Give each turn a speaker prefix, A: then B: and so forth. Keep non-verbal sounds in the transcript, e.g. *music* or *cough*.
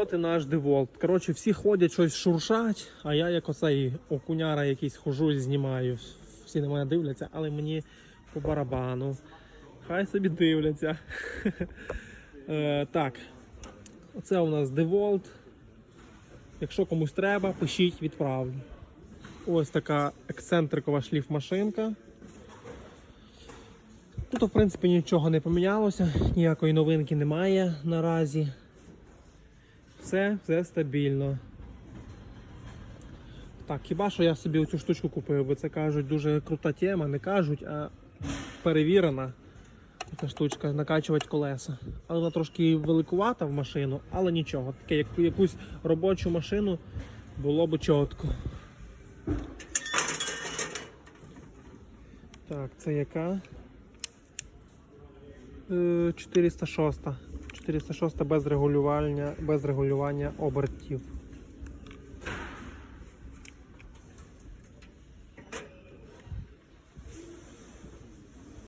A: от і наш деволт. Коротше, всі ходять щось шуршать, а я як оцей окуняра якийсь хожу і знімаю. Всі на мене дивляться, але мені по барабану. Хай собі дивляться. *laughs* Е, так, оце у нас деволт. Якщо комусь треба, пишіть, відправлю. Ось така ексцентрикова шліфмашинка. Тут, в принципі, нічого не помінялося, ніякої новинки немає наразі. Все, все стабільно. Так, хіба що я собі оцю штучку купив, бо це кажуть дуже крута тема, не кажуть, а перевірена. Ця штучка накачувати колеса. Але вона трошки великувата в машину, але нічого. Таке, як якусь робочу машину було б чітко. Так, це яка? Е, 406. 406 без регулювання, без регулювання обертів.